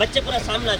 बच्चे पूरा सामने आ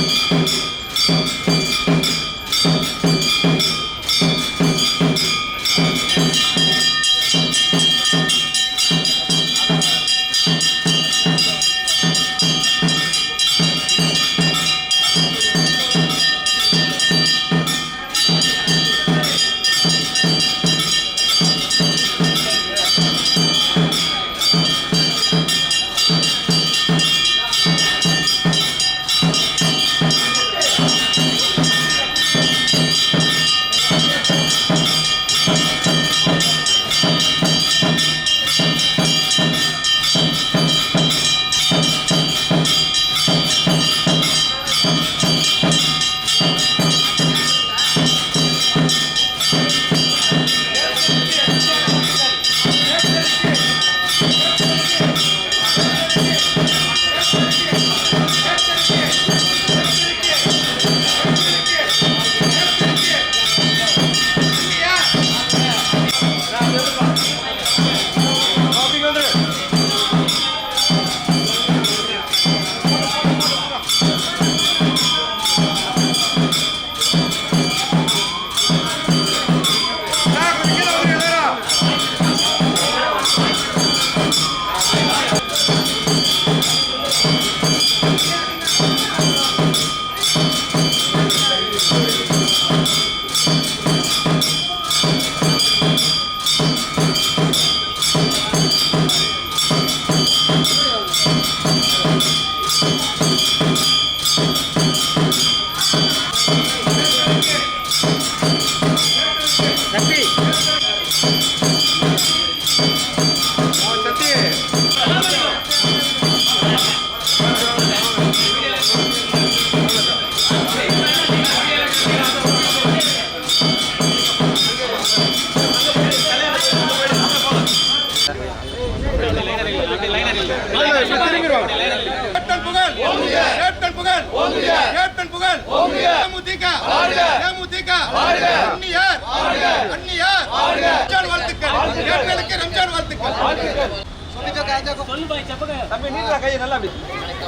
जाओ captain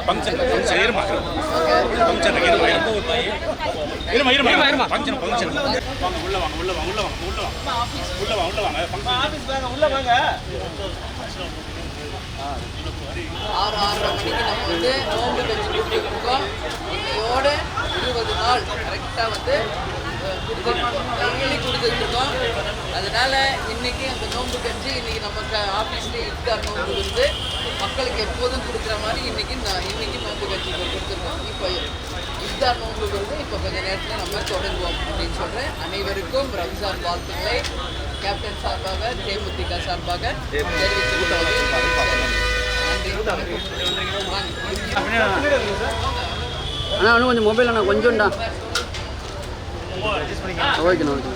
Function function இருமா? ஃபங்க்ஷன் இருமா இருமா? இருமா இருமா? இருமா ஃபங்க்ஷன் ஃபங்க்ஷன் வாங்க உள்ள வாங்க உள்ள வாங்க உள்ள வாங்க உள்ள வாங்க. உள்ள வாங்க உள்ள வாங்க. ஃபங்க்ஷன் ஆறு ஆறரை மணிக்கு நம்ம வந்து கட்சி கொடுத்துட்டு இருக்கோம் இன்னையோட இருபது நாள் கரெக்டாக வந்து டெய்லி கொடுத்துட்டு இருக்கோம் அதனால இன்னைக்கு அந்த நோன்பு கட்சி இன்னைக்கு நமக்கு ஆஃபீஸ்லேயே இஃப்தார் நோன்பு வந்து மக்களுக்கு எப்போதும் கொடுக்குற மாதிரி இன்னைக்கு நான் இன்னைக்கு நோன்பு கட்சி கொடுத்துருக்கோம். இப்போ இஃப்தார் நோன்பு வந்து இப்போ கொஞ்ச நேரத்தில் நம்ம தொடங்குவோம் அப்படின்னு சொல்கிறேன் அனைவருக்கும் ரம்ஜான் வாழ்த்துக்களை. கேப்டன் சார்பாக தேமுதிக சார்பாக தெரிவித்துக். நன்றி. அண்ணா இன்னும் கொஞ்சம் மொபைல் அண்ணா கொஞ்சம்டா. ஓகேண்ணா ஓகே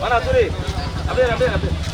வர சூரி அப்படியே அப்படியே அப்படியே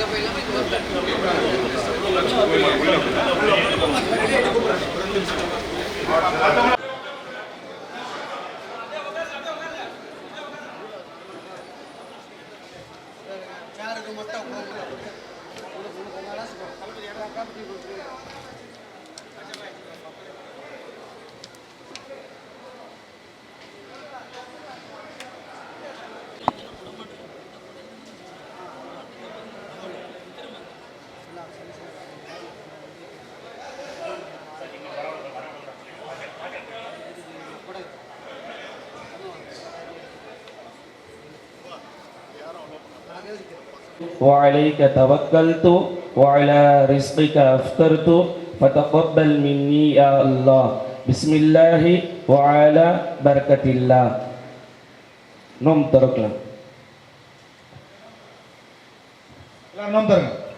இப்போ وعليك توكلت وعلى رزقك أفطرت فتقبل مني يا الله. بسم الله وعلى بركة الله. نوم لا نوم تركلا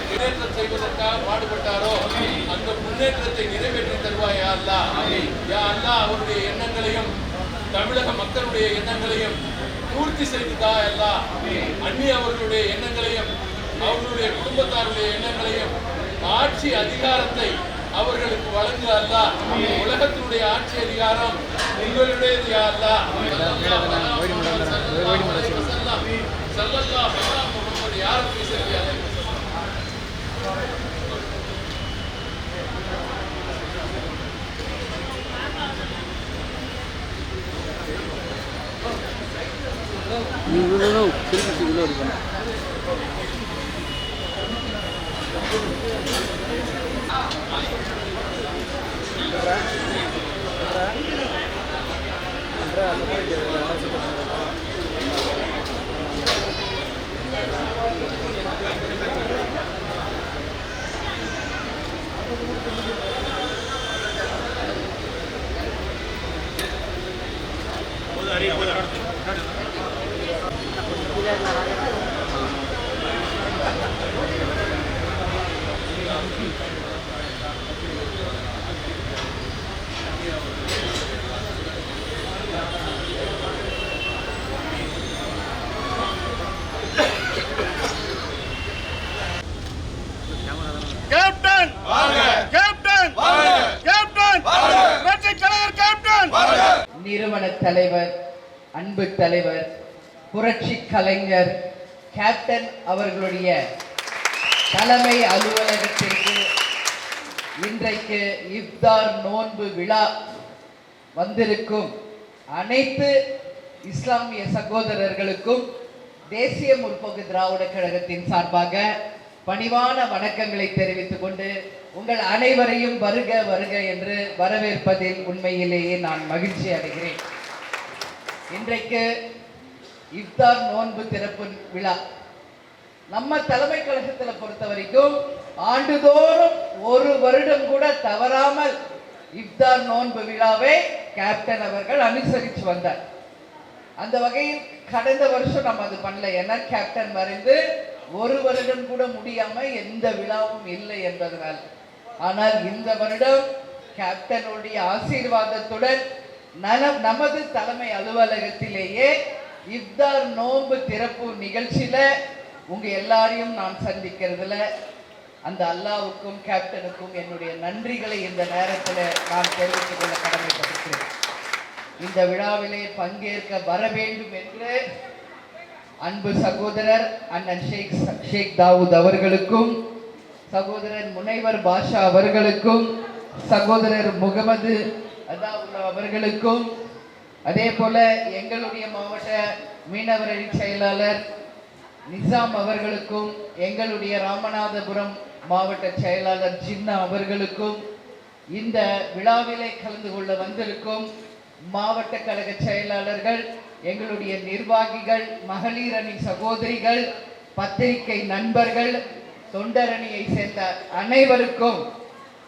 முன்னேற்றம் செய்வதற்காக பாடுபட்டாரோ அந்த முன்னேற்றத்தை நிறைவேற்றி தருவாயா அல்லா யா அல்லா அவருடைய எண்ணங்களையும் தமிழக மக்களுடைய எண்ணங்களையும் பூர்த்தி செய்துதா அல்லா அந்நிய அவர்களுடைய எண்ணங்களையும் அவர்களுடைய குடும்பத்தாருடைய எண்ணங்களையும் ஆட்சி அதிகாரத்தை அவர்களுக்கு வழங்கு அல்ல. உலகத்தினுடைய ஆட்சி அதிகாரம் உங்களுடையது யா யாரும் பேசலையா நீ உள்ள திருப்பி உள்ள இருக்கணும் போதும் அறிய போதும் கேப்டன் கேப்டன் கேப்டன் வெற்றி கலைஞர் கேப்டன் நிறுவன தலைவர் அன்பு தலைவர் புரட்சி கலைஞர் கேப்டன் அவர்களுடைய தலைமை அலுவலகத்திற்கு இன்றைக்கு இப்தார் நோன்பு விழா வந்திருக்கும். அனைத்து இஸ்லாமிய சகோதரர்களுக்கும் தேசிய முற்போக்கு திராவிட கழகத்தின் சார்பாக பணிவான வணக்கங்களை தெரிவித்துக் கொண்டு உங்கள் அனைவரையும் வருக வருக என்று வரவேற்பதில் உண்மையிலேயே நான் மகிழ்ச்சி அடைகிறேன். இன்றைக்கு இஃப்தார் நோன்பு திறப்பு விழா. நம்ம தலைமை கழகத்தில் பொறுத்த வரைக்கும் ஆண்டுதோறும் ஒரு வருடம் கூட தவறாமல் இஃப்தார் நோன்பு விழாவை கேப்டன் அவர்கள் அனுசரித்து வந்தார். அந்த வகையில் கடந்த வருஷம் நம்ம அது பண்ணல. ஏன்னா கேப்டன் மறைந்து ஒரு வருடம் கூட முடியாம எந்த விழாவும் இல்லை என்பதனால். ஆனால் இந்த வருடம் கேப்டனுடைய ஆசீர்வாதத்துடன் நலம் நமது தலைமை அலுவலகத்திலேயே இஃப்தார் நோன்பு திறப்பு நிகழ்ச்சியில உங்க எல்லாரையும் நான் சந்திக்கிறதுல அந்த அல்லாவுக்கும் கேப்டனுக்கும் என்னுடைய நன்றிகளை இந்த நேரத்தில் நான் தெரிவித்துக் கொள்ள கடமைப்பட்டிருக்கிறேன். இந்த விழாவிலே பங்கேற்க வர வேண்டும் என்று அன்பு சகோதரர் அண்ணன் ஷேக் ஷேக் தாவூத் அவர்களுக்கும் சகோதரர் முனைவர் பாஷா அவர்களுக்கும் சகோதரர் முகமது அதாவுல்லா அவர்களுக்கும் அதே போல எங்களுடைய மாவட்ட மீனவரணி செயலாளர் நிசாம் அவர்களுக்கும் எங்களுடைய ராமநாதபுரம் மாவட்ட செயலாளர் ஜின்னா அவர்களுக்கும் இந்த விழாவிலே கலந்து கொள்ள வந்திருக்கும் மாவட்ட கழக செயலாளர்கள் எங்களுடைய நிர்வாகிகள் மகளிர் அணி சகோதரிகள் பத்திரிகை நண்பர்கள் தொண்டரணியை சேர்ந்த அனைவருக்கும்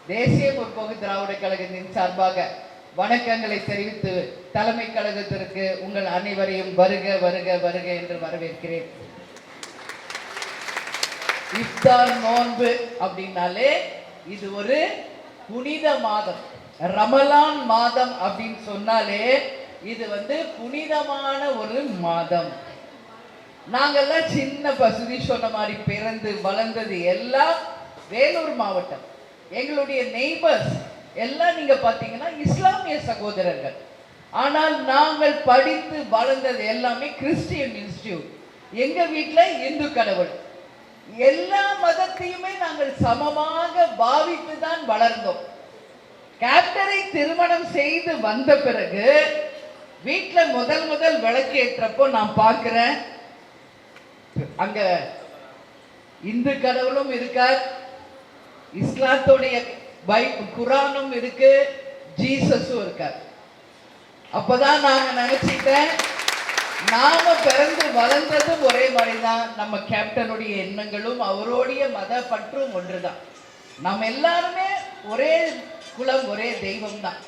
தேசிய முற்போக்கு திராவிட கழகத்தின் சார்பாக வணக்கங்களை தெரிவித்து தலைமை கழகத்திற்கு உங்கள் அனைவரையும் வருக வருக வருக என்று வரவேற்கிறேன். இஃப்தார் நோன்பு அப்படின்னாலே இது ஒரு புனித மாதம். ரமலான் மாதம் அப்படின்னு சொன்னாலே இது வந்து புனிதமான ஒரு மாதம். நாங்கள்லாம் சின்ன பசுதி சொன்ன மாதிரி பிறந்து வளர்ந்தது எல்லாம் வேலூர் மாவட்டம். எங்களுடைய நெய்பர்ஸ் எல்லாம் நீங்க பார்த்தீங்கன்னா இஸ்லாமிய சகோதரர்கள். ஆனால் நாங்கள் படித்து வளர்ந்தது எல்லாமே கிறிஸ்டியன் இன்ஸ்டியூட். எங்க வீட்டில் இந்து கடவுள். எல்லா மதத்தையுமே நாங்கள் சமமாக பாவித்து தான் வளர்ந்தோம். கேப்டரை திருமணம் செய்து வந்த பிறகு வீட்டில் முதல் முதல் விளக்கேற்றப்போ நான் பார்க்குறேன் அங்க இந்து கடவுளும் இருக்கார். இஸ்லாத்துடைய பை குரானும் இருக்கு ஜீசஸும் இருக்கார். அப்பதான் நாங்க நினைச்சிட்டேன் நாம பிறந்து வளர்ந்ததும் ஒரே மாதிரிதான். நம்ம கேப்டனுடைய எண்ணங்களும் அவருடைய மத பற்றும் ஒன்றுதான். நம்ம எல்லாருமே ஒரே குலம் ஒரே தெய்வம் தான்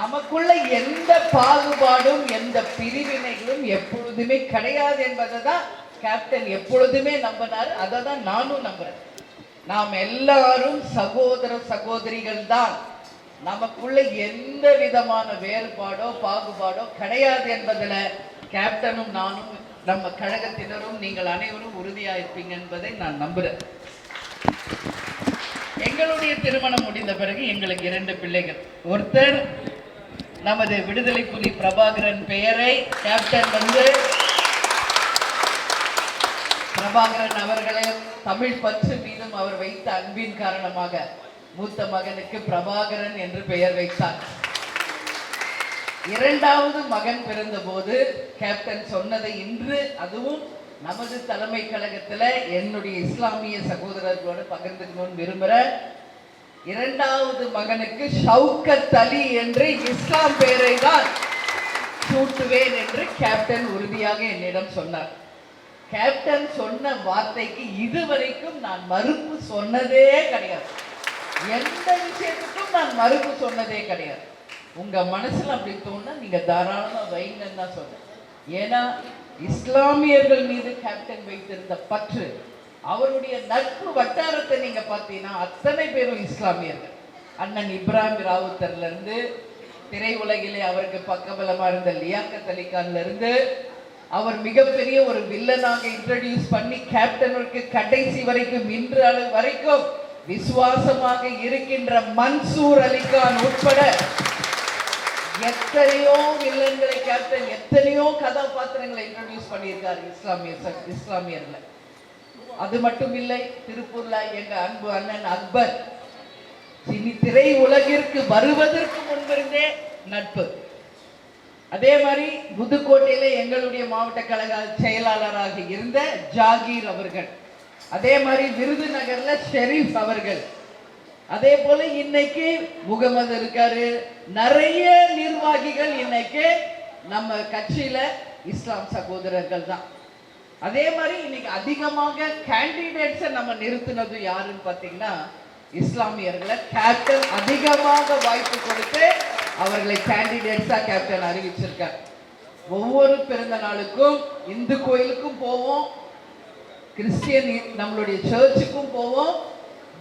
நமக்குள்ள எந்த பாகுபாடும் எந்த பிரிவினைகளும் எப்பொழுதுமே கிடையாது என்பதை தான் கேப்டன் எப்பொழுதுமே நம்பினார். அதை தான் நானும் நம்புறேன். நாம் எல்லாரும் சகோதர சகோதரிகள் தான் நமக்குள்ள எந்த விதமான வேறுபாடோ பாகுபாடோ கிடையாது என்பதில் கேப்டனும் நானும் நம்ம கழகத்தினரும் நீங்கள் அனைவரும் உறுதியாக இருப்பீங்க என்பதை நான் நம்புகிறேன் எங்களுடைய திருமணம் முடிந்த பிறகு எங்களுக்கு இரண்டு பிள்ளைகள். ஒருத்தர் நமது விடுதலை புலி பிரபாகரன் பெயரை கேப்டன் வந்து பிரபாகரன் அவர்களை தமிழ் பற்று மீதும் அவர் வைத்த அன்பின் காரணமாக மூத்த மகனுக்கு பிரபாகரன் என்று பெயர் வைத்தார். இரண்டாவது மகன் பிறந்தபோது கேப்டன் சொன்னதை இன்று அதுவும் நமது தலைமை கழகத்துல என்னுடைய இஸ்லாமிய சகோதரர்களோட பகிர்ந்துக்கணும்னு விரும்புறேன் இரண்டாவது மகனுக்கு ஷவுக்கத் அலி என்று இஸ்லாம் பெயரை தான் சூட்டுவேன் என்று கேப்டன் உறுதியாக என்னிடம் சொன்னார். கேப்டன் சொன்ன வார்த்தைக்கு இதுவரைக்கும் நான் மறுப்பு சொன்னதே கிடையாது. எந்த விஷயத்துக்கும் நான் மறுப்பு சொன்னதே கிடையாது. உங்க மனசுல அப்படி தோணுனா நீங்க தாராளமா வைங்கன்னு தான் சொன்னேன் ஏன்னா இஸ்லாமியர்கள் மீது கேப்டன் வைத்திருந்த பற்று அவருடைய நட்பு வட்டாரத்தை நீங்க பார்த்தீங்கன்னா அத்தனை பேரும் இஸ்லாமியர்கள். அண்ணன் இப்ராஹிம் ராவுத்தர்ல இருந்து திரையுலகிலே அவருக்கு பக்கபலமா இருந்த லியாக்கத் அலிகான்ல இருந்து அவர் மிகப்பெரிய ஒரு வில்லனாக இன்ட்ரடியூஸ் பண்ணி கேப்டனுக்கு கடைசி வரைக்கும் இன்று அளவு வரைக்கும் விசுவாசமாக இருக்கின்ற மன்சூர் அலிகான் உட்பட எத்தனையோ வில்லன்களை கேப்டன் எத்தனையோ கதாபாத்திரங்களை இன்ட்ரடியூஸ் பண்ணியிருக்காரு இஸ்லாமிய இஸ்லாமியர்ல. அது மட்டும் இல்லை திருப்பூர்ல எங்க அன்பு அண்ணன் அக்பர் இனி திரை உலகிற்கு வருவதற்கு முன்பிருந்தே நட்பு. அதே மாதிரி புதுக்கோட்டையில எங்களுடைய மாவட்ட கழக செயலாளராக இருந்த ஜாகீர் அவர்கள் அதே மாதிரி விருதுநகர்ல ஷெரீப் அவர்கள். அதே போல இன்னைக்கு முகமது இருக்காரு. நிறைய நிர்வாகிகள் இன்னைக்கு நம்ம கட்சியில இஸ்லாம் சகோதரர்கள் தான். அதே மாதிரி இன்னைக்கு அதிகமாக கேண்டிடேட்ஸை நம்ம நிறுத்தினது யாருன்னு பார்த்தீங்கன்னா இஸ்லாமியர்களை கேப்டன் அதிகமாக வாய்ப்பு கொடுத்து அவர்களை கேண்டிடேட்ஸா கேப்டன் அறிவிச்சிருக்கார். ஒவ்வொரு பிறந்த நாளுக்கும் இந்து கோயிலுக்கும் போவோம். கிறிஸ்டியன் நம்மளுடைய சர்ச்சுக்கும் போவோம்.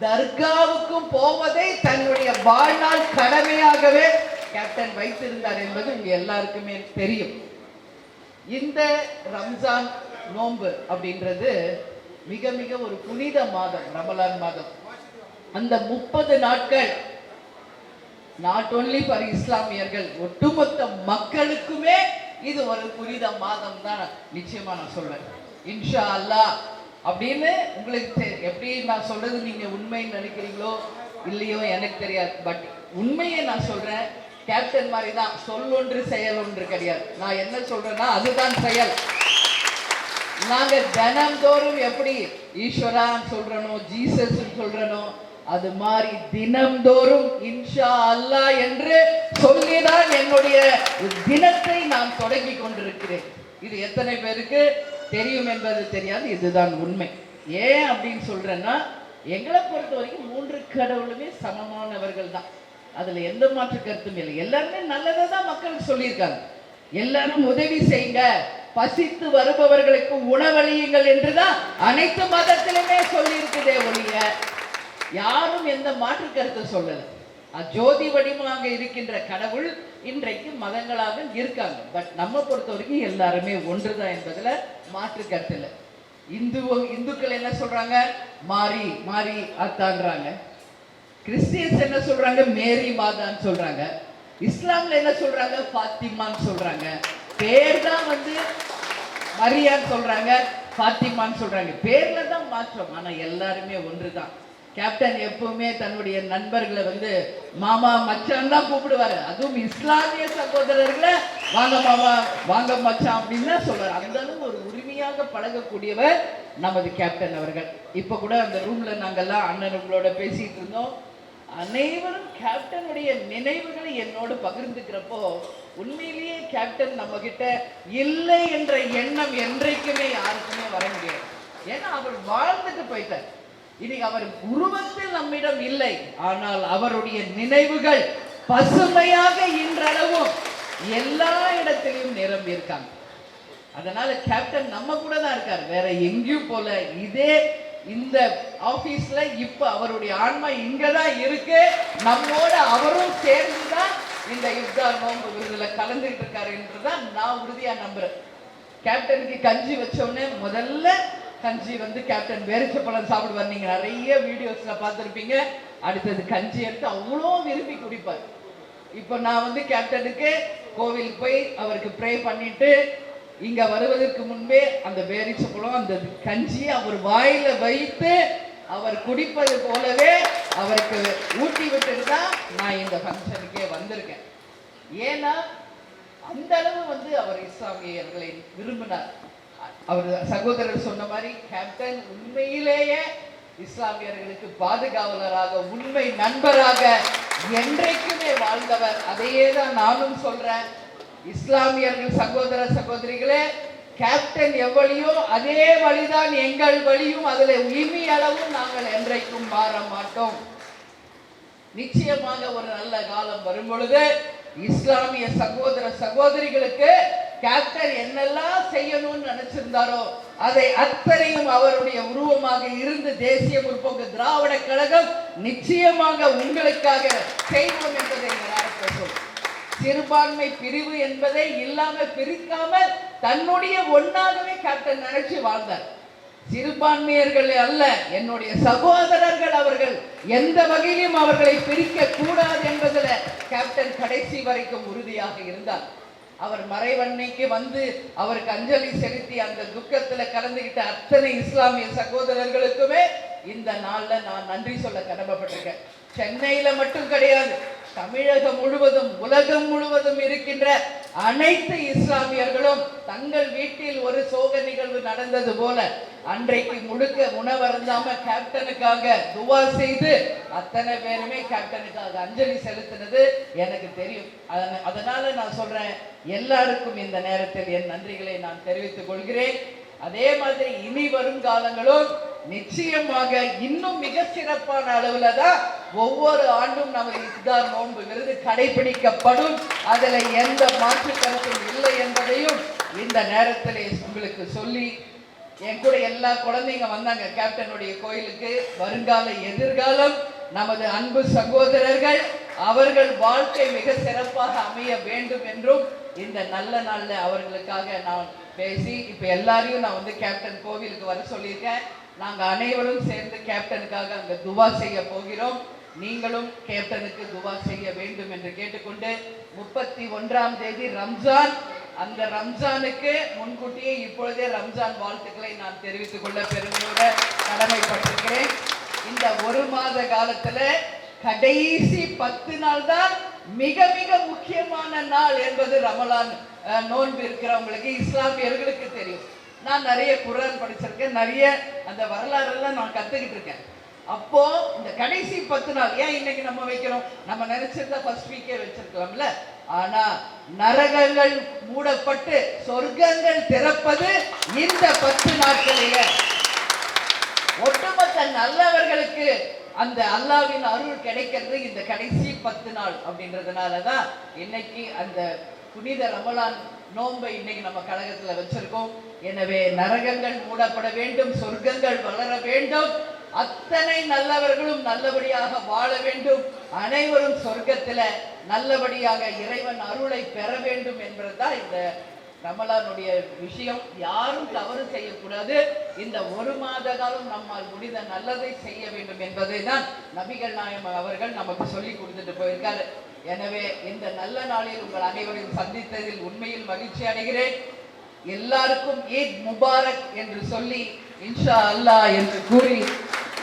தர்காவுக்கும் போவதை தன்னுடைய வாழ்நாள் கடமையாகவே கேப்டன் வைத்திருந்தார் என்பது உங்க எல்லாருக்குமே தெரியும். இந்த ரம்ஜான் நோன்பு அப்படின்றது மிக மிக ஒரு புனித மாதம் ரமலான் மாதம். அந்த முப்பது நாட்கள் நாட் ஒன்லி ஃபார் இஸ்லாமியர்கள் ஒட்டுமொத்த மக்களுக்குமே இது ஒரு புனித மாதம் தான். நிச்சயமா நான் சொல்வேன். இன்ஷா அல்லாஹ் அப்படின்னு உங்களுக்கு எப்படி நான் சொல்றது நீங்க உண்மைன்னு நினைக்கிறீங்களோ இல்லையோ எனக்கு தெரியாது. பட் உண்மையை நான் சொல்றேன். கேப்டன் மாதிரி தான் சொல் ஒன்று செயல் ஒன்று கிடையாது. நான் என்ன சொல்றேன்னா அதுதான் செயல். நாங்க தினம்தோறும் எப்படி ஈஸ்வரான்னு சொல்றனோ ஜீசஸ் சொல்றனோ அது மாதிரி தினம்தோறும் இன்ஷா அல்லா என்று சொல்லிதான் என்னுடைய தினத்தை நான் தொடங்கி கொண்டிருக்கிறேன். இது எத்தனை பேருக்கு தெரியும் என்பது தெரியாது இதுதான் உண்மை. ஏன் அப்படின்னு சொல்றேன்னா எங்களை பொறுத்த வரைக்கும் மூன்று கடவுளுமே சமமானவர்கள் தான். அதுல எந்த மாற்று கருத்தும் இல்லை. எல்லாருமே நல்லதை தான் மக்களுக்கு சொல்லியிருக்காங்க. எல்லாரும் உதவி செய்யுங்க பசித்து வருபவர்களுக்கு உணவளியுங்கள் என்றுதான் அனைத்து மதத்திலுமே சொல்லி இருக்குதே ஒழிய யாரும் எந்த மாற்று கருத்தை சொல்லலை. ஜோதி வடிவமாக இருக்கின்ற கடவுள் இன்றைக்கு மதங்களாக இருக்காங்க. பட் நம்ம பொறுத்த வரைக்கும் எல்லாருமே ஒன்றுதான் என்பதுல மாற்று கருத்து இல்லை. இந்து இந்துக்கள் என்ன சொல்றாங்க? மாறி மாறி அத்தான்றாங்க. கிறிஸ்டியன்ஸ் என்ன சொல்றாங்க? மேரி மாதான்னு சொல்றாங்க. இஸ்லாம்ல என்ன சொல்றாங்க? ஃபாத்திமான்னு சொல்றாங்க. பேர் தான் வந்து மரியான்னு சொல்றாங்க ஃபாத்திமான்னு சொல்றாங்க. பேர்ல தான் மாற்றம். ஆனா எல்லாருமே ஒன்று தான் கேப்டன் எப்பவுமே தன்னுடைய நண்பர்களை வந்து மாமா மச்சான் தான் கூப்பிடுவாரு. அதுவும் இஸ்லாமிய சகோதரர்களை வாங்க மாமா வாங்க மச்சான் அப்படின்னு தான் சொல்றாரு. அந்த அளவு ஒரு உரிமையாக பழகக்கூடியவர் நமது கேப்டன் அவர்கள். இப்ப கூட அந்த ரூம்ல நாங்கெல்லாம் அண்ணனுங்களோட பேசிட்டு இருந்தோம். அனைவரும் கேப்டனுடைய நினைவுகளை என்னோடு பகிர்ந்துக்கிறப்போ உண்மையிலேயே கேப்டன் நம்ம கிட்ட இல்லை என்ற எண்ணம் என்றைக்குமே யாருக்குமே வர முடியாது. ஏன்னா அவர் வாழ்ந்துட்டு போயிட்டார். இன்னைக்கு அவர் உருவத்தில் நம்மிடம் இல்லை. ஆனால் அவருடைய நினைவுகள் பசுமையாக இன்றளவும் எல்லா இடத்திலையும் நிரம்பி இருக்காங்க. அதனால கேப்டன் நம்ம கூட தான் இருக்கார். வேற எங்கேயும் போல. இதே இந்த ஆபீஸ்ல இப்ப அவருடைய ஆன்மா இங்க தான் இருக்கு. நம்மோட அவரும் சேர்ந்து தான் இந்த இப்தார் நோன்பு விருதுல கலந்துகிட்டு இருக்காரு என்றுதான் நான் உறுதியா நம்புறேன். கேப்டனுக்கு கஞ்சி வச்சோடனே முதல்ல கஞ்சி வந்து கேப்டன் பேரிச்சப்பழம் சாப்பிடுவார். நீங்க நிறைய வீடியோஸ்ல பார்த்துருப்பீங்க. அடுத்தது கஞ்சி எடுத்து அவ்வளோ விரும்பி குடிப்பார். இப்போ நான் வந்து கேப்டனுக்கு கோவிலுக்கு போய் அவருக்கு ப்ரே பண்ணிட்டு இங்க வருவதற்கு முன்பே அந்த பேரிச்சப்பழம் அந்த கஞ்சியை அவர் வாயில வைத்து அவர் குடிப்பது போலவே அவருக்கு ஊட்டி விட்டுட்டு தான் நான் இந்த ஃபங்க்ஷனுக்கே வந்திருக்கேன். ஏன்னா அந்த அளவு வந்து அவர் இஸ்லாமியர்களை விரும்பினார். அவர் சகோதரர் சொன்ன மாதிரி கேப்டன் உண்மையிலேயே இஸ்லாமியர்களுக்கு பாதுகாவலராக உண்மை நண்பராக என்றைக்குமே வாழ்ந்தவர். அதையே தான் நானும் சொல்றேன். இஸ்லாமியர்கள் சகோதர சகோதரிகளே கேப்டன் எவ்வளியோ அதே வழிதான் எங்கள் வழியும் அதில் இனி அளவும் நாங்கள் என்றைக்கும் மாற மாட்டோம். நிச்சயமாக ஒரு நல்ல காலம் வரும் பொழுது இஸ்லாமிய சகோதர சகோதரிகளுக்கு கேப்டன் என்னெல்லாம் செய்யணும்னு நினைச்சிருந்தாரோ அதை அத்தனையும் அவருடைய உருவமாக இருந்து தேசிய முற்போக்கு திராவிட கழகம் நிச்சயமாக உங்களுக்காக செய்வோம் என்பதை இந்த சிறுபான்மை பிரிவு என்பதை இல்லாம பிரிக்காமல் தன்னுடைய ஒன்னாகவே கேப்டன் நினைச்சு வாழ்ந்தார். சிறுபான்மையர்கள் அல்ல என்னுடைய சகோதரர்கள் அவர்கள் எந்த வகையிலும் அவர்களை பிரிக்க கூடாது என்பதில் கேப்டன் கடைசி வரைக்கும் உறுதியாக இருந்தார். அவர் மறைவன்னைக்கு வந்து அவருக்கு அஞ்சலி செலுத்தி அந்த துக்கத்துல கலந்துகிட்ட அத்தனை இஸ்லாமிய சகோதரர்களுக்குமே இந்த நாள்ல நான் நன்றி சொல்ல கடமைப்பட்டிருக்கேன். சென்னையில மட்டும் கிடையாது தமிழகம் முழுவதும் உலகம் முழுவதும் இருக்கின்ற அனைத்து இஸ்லாமியர்களும் தங்கள் வீட்டில் ஒரு சோக நிகழ்வு நடந்தது போல அன்றைக்கு முழுக்க உணவருந்தாம கேப்டனுக்காக துவா செய்து அத்தனை பேருமே கேப்டனுக்காக அஞ்சலி செலுத்தினது எனக்கு தெரியும். அதனால நான் சொல்றேன் எல்லாருக்கும் இந்த நேரத்தில் என் நன்றிகளை நான் தெரிவித்துக் கொள்கிறேன். அதே மாதிரி இனி வரும் காலங்களும் நிச்சயமாக இன்னும் மிக சிறப்பான அளவுல தான் ஒவ்வொரு ஆண்டும் நமது இஸ்தார் நோன்பு விருது கடைபிடிக்கப்படும். அதுல எந்த மாற்று கருத்தும் இல்லை என்பதையும் இந்த நேரத்தில் உங்களுக்கு சொல்லி என் கூட எல்லா குழந்தைங்க வந்தாங்க கேப்டனுடைய கோயிலுக்கு. வருங்கால எதிர்காலம் நமது அன்பு சகோதரர்கள் அவர்கள் வாழ்க்கை மிக சிறப்பாக அமைய வேண்டும் என்றும் இந்த நல்ல நாளில் அவர்களுக்காக நான் பேசி இப்போ எல்லாரையும் நான் வந்து கேப்டன் கோவிலுக்கு வர சொல்லியிருக்கேன். நாங்கள் அனைவரும் சேர்ந்து கேப்டனுக்காக அங்கே துவா செய்ய போகிறோம். நீங்களும் கேப்டனுக்கு துவா செய்ய வேண்டும் என்று கேட்டுக்கொண்டு முப்பத்தி ஒன்றாம் தேதி ரம்ஜான். அந்த ரம்ஜானுக்கு முன்கூட்டியே இப்பொழுதே ரம்ஜான் வாழ்த்துக்களை நான் தெரிவித்துக் கொள்ள பெருமையோட கடமைப்பட்டிருக்கிறேன். இந்த ஒரு மாத காலத்துல கடைசி பத்து நாள் தான் மிக மிக முக்கியமான நாள் என்பது ரமலான் நோன்பு இருக்கிறவங்களுக்கு இஸ்லாமியர்களுக்கு தெரியும். நான் நிறைய குரான் படிச்சிருக்கேன் நிறைய அந்த வரலாறுலாம் நான் கத்துக்கிட்டு இருக்கேன். அப்போ இந்த கடைசி பத்து நாள் ஏன் இன்னைக்கு நம்ம வைக்கிறோம்? நம்ம நினைச்சிருந்தா ஃபர்ஸ்ட் வீக்கே வச்சிருக்கலாம்ல? ஆனா நரகங்கள் மூடப்பட்டு சொர்க்கங்கள் திறப்பது இந்த பத்து நாட்களையே. ஒட்டுமொத்த நல்லவர்களுக்கு அந்த அல்லாவின் அருள் கிடைக்கிறது இந்த கடைசி பத்து நாள் அப்படின்றதுனால தான் இன்னைக்கு அந்த புனித ரமலான் நோன்பை இன்னைக்கு நம்ம கழகத்தில் வச்சிருக்கோம். எனவே நரகங்கள் மூடப்பட வேண்டும் சொர்க்கங்கள் வளர வேண்டும். அத்தனை நல்லவர்களும் நல்லபடியாக வாழ வேண்டும். அனைவரும் சொர்க்கத்தில் நல்லபடியாக இறைவன் அருளை பெற வேண்டும் என்பதுதான் இந்த ரமலானுடைய விஷயம் யாரும் தவறு செய்யக்கூடாது. இந்த ஒரு மாத காலம் நம்மால் முடிந்த நல்லதை செய்ய வேண்டும் என்பதை தான் நபிகள் நாயம் அவர்கள் நமக்கு சொல்லி கொடுத்துட்டு போயிருக்காரு. எனவே இந்த நல்ல நாளில் உங்கள் அனைவரையும் சந்தித்ததில் உண்மையில் மகிழ்ச்சி அடைகிறேன். எல்லாருக்கும் ஈத் முபாரக் என்று சொல்லி இன்ஷா அல்லா என்று கூறி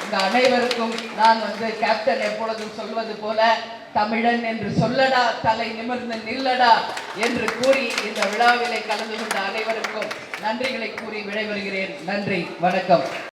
இந்த அனைவருக்கும் நான் வந்து கேப்டன் எப்பொழுதும் சொல்வது போல தமிழன் என்று சொல்லடா தலை நிமிர்ந்து நில்லடா என்று கூறி இந்த விழாவிலே கலந்து கொண்ட அனைவருக்கும் நன்றிகளை கூறி விடைபெறுகிறேன். நன்றி வணக்கம்.